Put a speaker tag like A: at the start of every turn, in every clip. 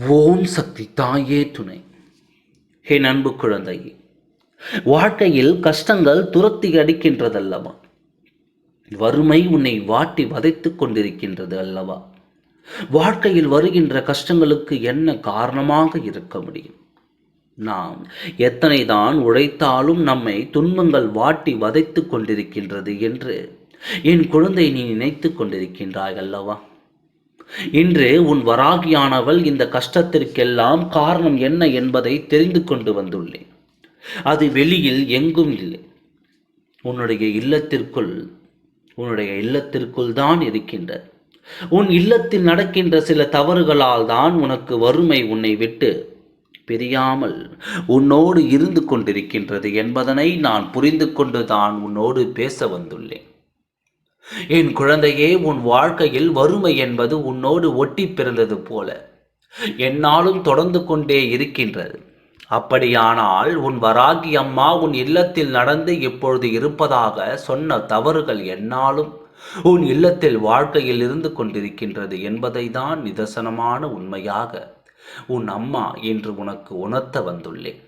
A: ஓம் சக்தி தாயே துணை. என் அன்பு குழந்தையே வாழ்க்கையில் கஷ்டங்கள் துரத்தி அடிக்கின்றதல்லவா? வறுமை உன்னை வாட்டி வதைத்துக் கொண்டிருக்கின்றது அல்லவா? வாழ்க்கையில் வருகின்ற கஷ்டங்களுக்கு என்ன காரணமாக இருக்க முடியும்? நாம் எத்தனை தான் உழைத்தாலும் நம்மை துன்பங்கள் வாட்டி வதைத்துக் கொண்டிருக்கின்றது என்று என் குழந்தை நீ நினைத்துக் கொண்டிருக்கின்றாய் அல்லவா? இன்று உன் வராகியானவள் இந்த கஷ்டத்திற்கெல்லாம் காரணம் என்ன என்பதை தெரிந்து கொண்டு வந்துள்ளேன். அது வெளியில் எங்கும் இல்லை. உன்னுடைய இல்லத்திற்குள் உன்னுடைய இல்லத்திற்குள் தான் இருக்கின்ற உன் இல்லத்தில் நடக்கின்ற சில தவறுகளால் தான் உனக்கு வறுமை உன்னை விட்டு பிரியாமல் உன்னோடு இருந்து கொண்டிருக்கின்றது என்பதனை நான் புரிந்து கொண்டு தான் உன்னோடு பேச வந்துள்ளேன். என் குழந்தையே உன் வாழ்க்கையில் வறுமை என்பது உன்னோடு ஒட்டி பிறந்தது போல. என்னாலும் தொடர்ந்து கொண்டே இருக்கின்றது. அப்படியானால் உன் வராகி அம்மா உன் இல்லத்தில் நடந்து இப்பொழுது இருப்பதாக சொன்ன தவறுகள் என்னாலும் உன் இல்லத்தில் வாழ்க்கையில் இருந்து கொண்டிருக்கின்றது என்பதை தான் நிதர்சனமான உண்மையாக உன் அம்மா என்று உனக்கு உணர்த்த வந்துள்ளேன்.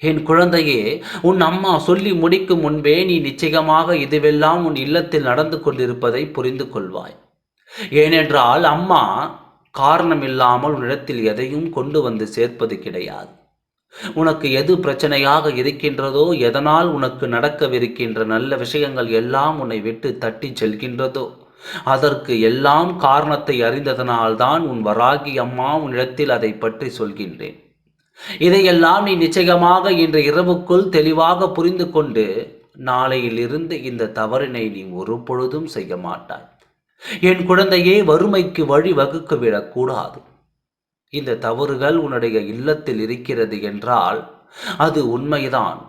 A: என் குழந்தையே உன் அம்மா சொல்லி முடிக்கும் முன்பே நீ நிச்சயமாக இதுவெல்லாம் உன் இல்லத்தில் நடந்து கொண்டிருப்பதை புரிந்து கொள்வாய். ஏனென்றால் அம்மா காரணம் இல்லாமல் உன்னிடத்தில் எதையும் கொண்டு வந்து சேர்ப்பது கிடையாது. உனக்கு எது பிரச்சனையாக இருக்கின்றதோ எதனால் உனக்கு நடக்கவிருக்கின்ற நல்ல விஷயங்கள் எல்லாம் உன்னை விட்டு தட்டி செல்கின்றதோ அதற்கு எல்லாம் காரணத்தை அறிந்ததனால்தான் உன் வராகி அம்மா உன்னிடத்தில் அதை பற்றி சொல்கின்றேன். இதையெல்லாம் நீ நிச்சயமாக இன்று இரவுக்குள் தெளிவாக புரிந்து கொண்டு நாளையிலிருந்து இந்த தவறினை நீ ஒரு பொழுதும் செய்ய மாட்டாய். என் குழந்தையே வறுமைக்கு வழி வகுக்க விடக்கூடாது இந்த தவறுகள் உன்னுடைய இல்லத்தில் இருக்கிறது என்றால் அது உண்மைதான்.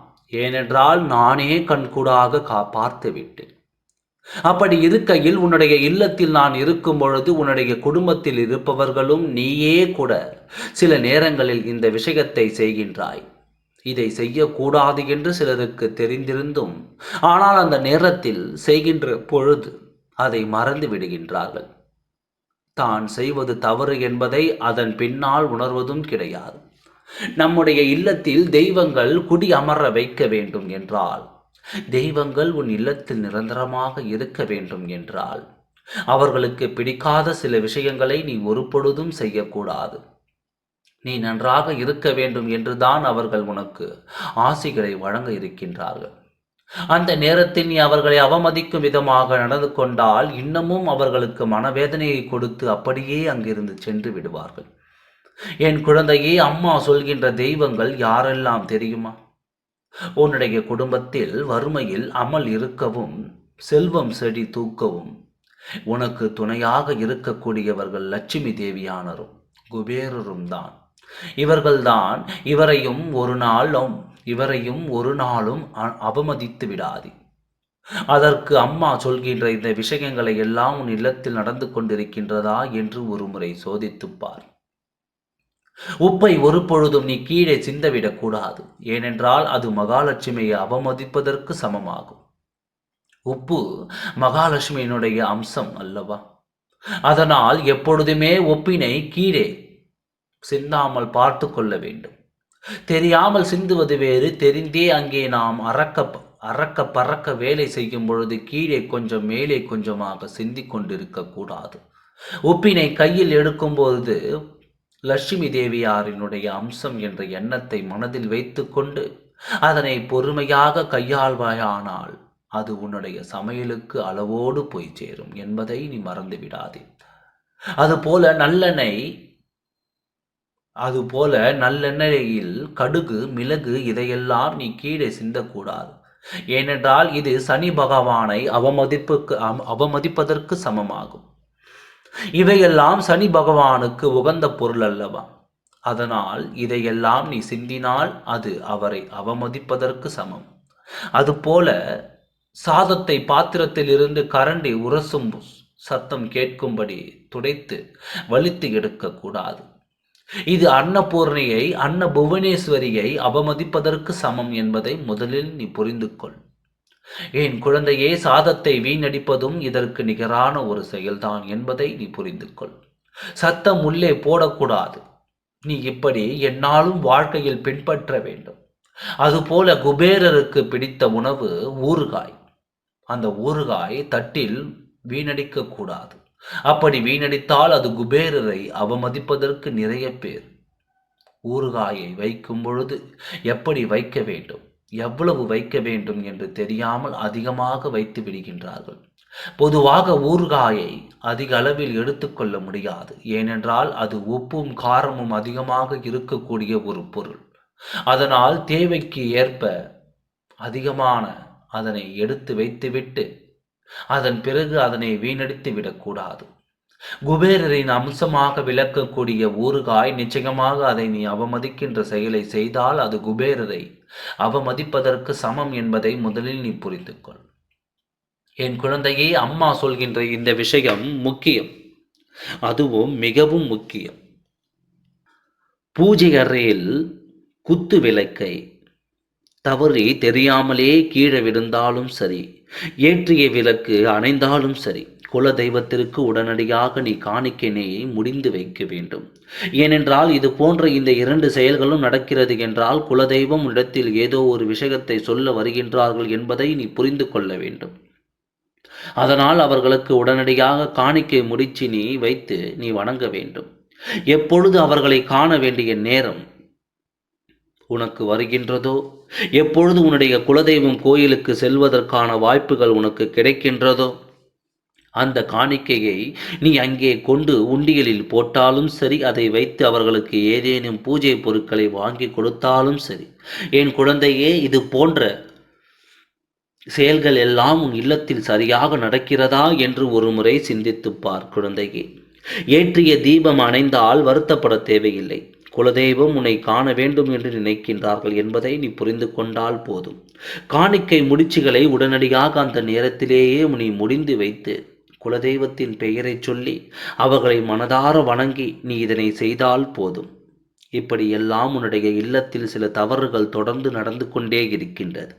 A: ஏனென்றால் நானே கண்கூடாக கா பார்த்து விட்டேன் அப்படி இருக்கையில் உன்னுடைய இல்லத்தில் நான் இருக்கும் பொழுது உன்னுடைய குடும்பத்தில் இருப்பவர்களும் நீயே கூட சில நேரங்களில் இந்த விஷயத்தை செய்கின்றாய். இதை செய்யக்கூடாது என்று சிலருக்கு தெரிந்திருந்தும் ஆனால் அந்த நேரத்தில் செய்கின்ற பொழுது அதை மறந்து விடுகின்றார்கள். தான் செய்வது தவறு என்பதை அதன் பின்னால் உணர்வதும் கிடையாது. நம்முடைய இல்லத்தில் தெய்வங்கள் குடி அமர வைக்க வேண்டும் என்றால் தெய்வங்கள் உன் இல்லத்தில் நிரந்தரமாக இருக்க வேண்டும் என்றால் அவர்களுக்கு பிடிக்காத சில விஷயங்களை நீ ஒரு பொழுதும் செய்யக்கூடாது. நீ நன்றாக இருக்க வேண்டும் என்றுதான் அவர்கள் உனக்கு ஆசைகளை வழங்க இருக்கின்றார்கள். அந்த நேரத்தில் நீ அவர்களை அவமதிக்கும் விதமாக நடந்து கொண்டால் இன்னமும் அவர்களுக்கு மனவேதனையை கொடுத்து அப்படியே அங்கிருந்து சென்று விடுவார்கள். என் குழந்தையே அம்மா சொல்கின்ற தெய்வங்கள் யாரெல்லாம் தெரியுமா? உன்னுடைய குடும்பத்தில் வறுமையில் அமல் இருக்கவும் செல்வம் செடி தூக்கவும். உனக்கு துணையாக இருக்கக்கூடியவர்கள் லட்சுமி தேவியானரும் குபேரரும் தான். இவர்கள்தான் இவரையும் ஒரு நாளும் இவரையும் ஒரு நாளும் அவமதித்து விடாது. அதற்கு அம்மா சொல்கின்ற இந்த விஷயங்களை எல்லாம் உன் இல்லத்தில் நடந்து கொண்டிருக்கின்றதா என்று ஒருமுறை சோதித்துப்பார் உப்பை ஒரு பொழுதும் நீ கீழே சிந்தவிடக் கூடாது. ஏனென்றால் அது மகாலட்சுமியை அவமதிப்பதற்கு சமமாகும். உப்பு மகாலட்சுமியினுடைய அம்சம் அல்லவா? அதனால் எப்பொழுதுமே ஒப்பினை கீழே சிந்தாமல் பார்த்து கொள்ள வேண்டும். தெரியாமல் சிந்துவது வேறு தெரிந்தே அங்கே நாம் அறக்க அறக்க பறக்க வேலை செய்யும் பொழுது கீழே கொஞ்சம் மேலே கொஞ்சமாக சிந்தி கொண்டிருக்க கூடாது. உப்பினை கையில் எடுக்கும்போது லட்சுமி தேவியாரினுடைய அம்சம் என்ற எண்ணத்தை மனதில் வைத்துக்கொண்டு அதனை பொறுமையாக கையாள்வாயானால் அது உன்னுடைய சமையலுக்கு அளவோடு போய் சேரும் என்பதை நீ மறந்து விடாதே. அதுபோல நல்லெண்ணெய் அதுபோல நல்லெண்ணெயில் கடுகு மிளகு இதையெல்லாம் நீ கீழே சிந்தக்கூடாது. ஏனென்றால் இது சனி பகவானை அவமதிப்புக்கு அவமதிப்பதற்கு சமமாகும். இவையெல்லாம் சனி பகவானுக்கு உகந்த பொருள் அல்லவா? அதனால் இதையெல்லாம் நீ சிந்தினால் அது அவரை அவமதிப்பதற்கு சமம். அதுபோல சாதத்தை பாத்திரத்தில் இருந்து கரண்டி உரசும் சத்தம் கேட்கும்படி துடைத்து வலித்து எடுக்கக்கூடாது. இது அன்னபூர்ணியை அன்ன புவனேஸ்வரியை அவமதிப்பதற்கு சமம் என்பதை முதலில் நீ புரிந்து கொள் என் குழந்தையே சாதத்தை வீணடிப்பதும் இதற்கு நிகரான ஒரு செயல்தான் என்பதை நீ புரிந்து கொள். சத்தம் உள்ளே போடக்கூடாது. நீ இப்படி என்னாலும் வாழ்க்கையில் பின்பற்ற வேண்டும். அதுபோல குபேரருக்கு பிடித்த உணவு ஊறுகாய். அந்த ஊறுகாய் தட்டில் வீணடிக்க கூடாது. அப்படி வீணடித்தால் அது குபேரரை அவமதிப்பதற்கு நிறைய பேர் ஊறுகாயை வைக்கும் பொழுது எப்படி வைக்க வேண்டும்? எவ்வளவு வைக்க வேண்டும் என்று தெரியாமல் அதிகமாக வைத்து விடுகின்றார்கள். பொதுவாக ஊறுகாயை அதிக அளவில் எடுத்துக்கொள்ள முடியாது. ஏனென்றால் அது உப்பும் காரமும் அதிகமாக இருக்கக்கூடிய ஒரு பொருள். அதனால் தேவைக்கு ஏற்ப அதிகமான அதனை எடுத்து வைத்துவிட்டு அதன் பிறகு அதனை வீணடித்து விடக்கூடாது. குபேரரின் அம்சமாக விளக்கக்கூடிய ஊறுகாய் நிச்சயமாக அதை நீ அவமதிக்கின்ற செயலை செய்தால் அது குபேரரை அவமதிப்பதற்கு சமம் என்பதை முதலில் நீ புரிந்து கொள் என் குழந்தையே அம்மா சொல்கின்ற இந்த விஷயம் முக்கியம். அதுவும் மிகவும் முக்கியம். பூஜை அறையில் குத்து விளக்கை தவறி தெரியாமலே கீழே விழுந்தாலும் சரி ஏற்றிய விளக்கு அணைந்தாலும் சரி குல தெய்வத்திற்கு உடனடியாக நீ காணிக்கைனையை முடிந்து வைக்க வேண்டும். ஏனென்றால் இது போன்ற இந்த இரண்டு செயல்களும் நடக்கிறது என்றால் குலதெய்வம் இடத்தில் ஏதோ ஒரு விஷயத்தை சொல்ல வருகின்றார்கள் என்பதை நீ புரிந்து கொள்ள வேண்டும். அதனால் அவர்களுக்கு உடனடியாக காணிக்கை முடிச்சு நீ வைத்து நீ வணங்க வேண்டும். எப்பொழுது அவர்களை காண வேண்டிய நேரம் உனக்கு வருகின்றதோ எப்பொழுது உன்னுடைய குலதெய்வம் கோயிலுக்கு செல்வதற்கான வாய்ப்புகள் உனக்கு கிடைக்கின்றதோ அந்த காணிக்கையை நீ அங்கே கொண்டு உண்டியலில் போட்டாலும் சரி அதை வைத்து அவர்களுக்கு ஏதேனும் பூஜை பொருட்களை வாங்கி கொடுத்தாலும் சரி. என் குழந்தையே இது போன்ற செயல்கள் எல்லாம் உன் இல்லத்தில் சரியாக நடக்கிறதா என்று ஒரு முறை சிந்தித்துப் பார் குழந்தையே. ஏற்றிய தீபம் அணைந்தால் வருத்தப்பட தேவையில்லை. குலதெய்வம் உன்னை காண வேண்டும் என்று நினைக்கின்றார்கள் என்பதை நீ புரிந்து கொண்டால் போதும். காணிக்கை முடிச்சுகளை உடனடியாக அந்த நேரத்திலேயே நீ முடிந்து வைத்து குலதெய்வத்தின் பெயரை சொல்லி அவர்களை மனதார வணங்கி நீ இதனை செய்தால் போதும். இப்படி எல்லாம் உன்னுடைய இல்லத்தில் சில தவறுகள் தொடர்ந்து நடந்து கொண்டே இருக்கின்றது.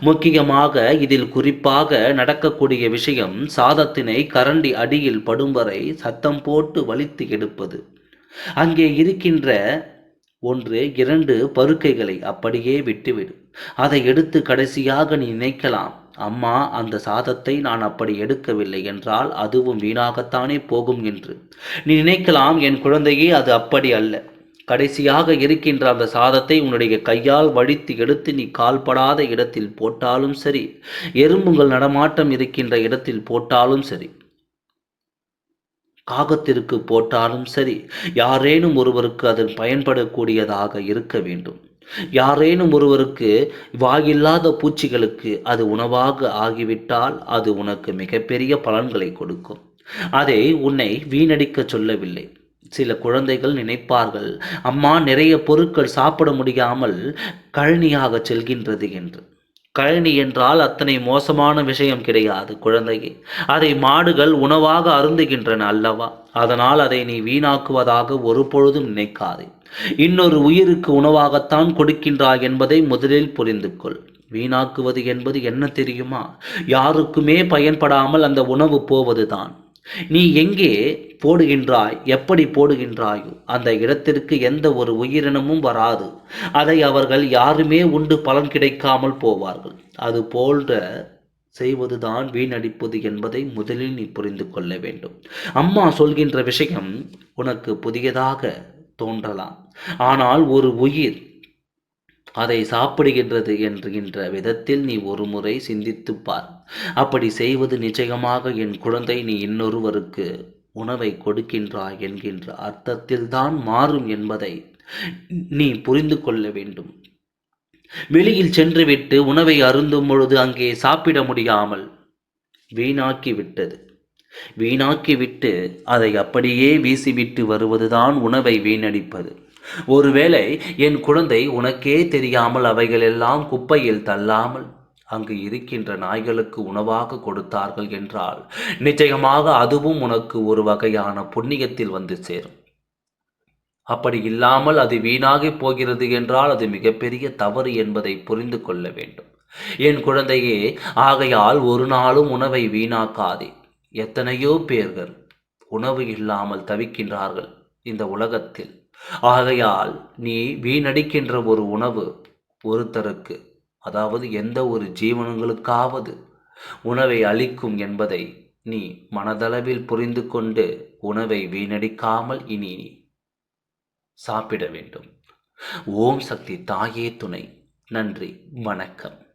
A: முக்கியமாக இதில் குறிப்பாக நடக்கக்கூடிய விஷயம் சாதத்தினை கரண்டி அடியில் படும் வரை சத்தம் போட்டு வலித்து எடுப்பது. அங்கே இருக்கின்ற ஒன்று இரண்டு பருக்கைகளை அப்படியே விட்டுவிடு. அதை எடுத்து கடைசியாக நீ நினைக்கலாம். அம்மா அந்த சாதத்தை நான் அப்படி எடுக்கவில்லை என்றால் அதுவும் வீணாகத்தானே போகும் என்று. நீ நினைக்கலாம் என் குழந்தையே அது அப்படி அல்ல. கடைசியாக இருக்கின்ற அந்த சாதத்தை உன்னுடைய கையால் வடித்து எடுத்து நீ கால்படாத இடத்தில் போட்டாலும் சரி எறும்புகள் நடமாட்டம் இருக்கின்ற இடத்தில் போட்டாலும் சரி காகத்திற்கு போட்டாலும் சரி யாரேனும் ஒருவருக்கு அது பயன்படக்கூடியதாக இருக்க வேண்டும். யாரேனும் ஒருவருக்கு வாயில்லாத பூச்சிகளுக்கு அது உணவாக ஆகிவிட்டால் அது உனக்கு மிகப்பெரிய பலன்களை கொடுக்கும். அதை உன்னை வீணடிக்க சொல்லவில்லை. சில குழந்தைகள் நினைப்பார்கள் அம்மா நிறைய பொருட்கள் சாப்பிட முடியாமல் கழனியாக செல்கின்றது என்று. கழனி என்றால் அத்தனை மோசமான விஷயம் கிடையாது குழந்தையே. அதை மாடுகள் உணவாக அருந்துகின்றன அல்லவா? அதனால் அதை நீ வீணாக்குவதாக ஒரு பொழுதும் நினைக்காதே. இன்னொரு உயிருக்கு உணவாகத்தான் கொடுக்கின்றாய் என்பதை முதலில் புரிந்து கொள் வீணாக்குவது என்பது என்ன தெரியுமா? யாருக்குமே பயன்படாமல் அந்த உணவு போவதுதான். நீ எங்கே போடுகின்றாய்? எப்படி போடுகின்றாயோ? அந்த இடத்திற்கு எந்த ஒரு உயிரினமும் வராது. அதை அவர்கள் யாருமே உண்டு பலன் கிடைக்காமல் போவார்கள். அது போன்ற செய்வதுதான் வீணடிப்பது என்பதை முதலில் நீ புரிந்து கொள்ள வேண்டும். அம்மா சொல்கின்ற விஷயம் உனக்கு புதியதாக தோன்றலாம். ஆனால் ஒரு உயிர் அதை சாப்பிடுகின்றது என்கின்ற விதத்தில் நீ ஒரு முறை சிந்தித்துப் பார். அப்படி செய்வது நிச்சயமாக என் குழந்தை நீ இன்னொருவருக்கு உணவை கொடுக்கின்றாய் என்கின்ற அர்த்தத்தில்தான் மாறும் என்பதை நீ புரிந்து கொள்ள வேண்டும். வெளியில் சென்றுவிட்டு உணவை அருந்தும் பொழுது அங்கே சாப்பிட முடியாமல் வீணாக்கி விட்டது வீணாக்கிவிட்டு அதை அப்படியே வீசிவிட்டு வருவதுதான் உணவை வீணடிப்பது. ஒருவேளை என் குழந்தை உனக்கே தெரியாமல் அவைகளெல்லாம் குப்பையில் தள்ளாமல் அங்கு இருக்கின்ற நாய்களுக்கு உணவாக கொடுத்தார்கள் என்றால் நிச்சயமாக அதுவும் உனக்கு ஒரு வகையான புண்ணியத்தில் வந்து சேரும். அப்படி இல்லாமல் அது வீணாகி போகிறது என்றால் அது மிகப்பெரிய தவறு என்பதை புரிந்து கொள்ள வேண்டும். என் குழந்தையே ஆகையால் ஒரு நாளும் உணவை வீணாக்காதே. எத்தனையோ பேர்கள் உணவு இல்லாமல் தவிக்கின்றார்கள் இந்த உலகத்தில். ஆகையால் நீ வீணடிக்கின்ற ஒரு உணவு ஒருத்தருக்கு அதாவது எந்த ஒரு ஜீவனங்களுக்காவது உணவை அளிக்கும் என்பதை நீ மனதளவில் புரிந்து கொண்டு உணவை வீணடிக்காமல் இனி சாப்பிட வேண்டும். ஓம் சக்தி தாயே துணை. நன்றி. வணக்கம்.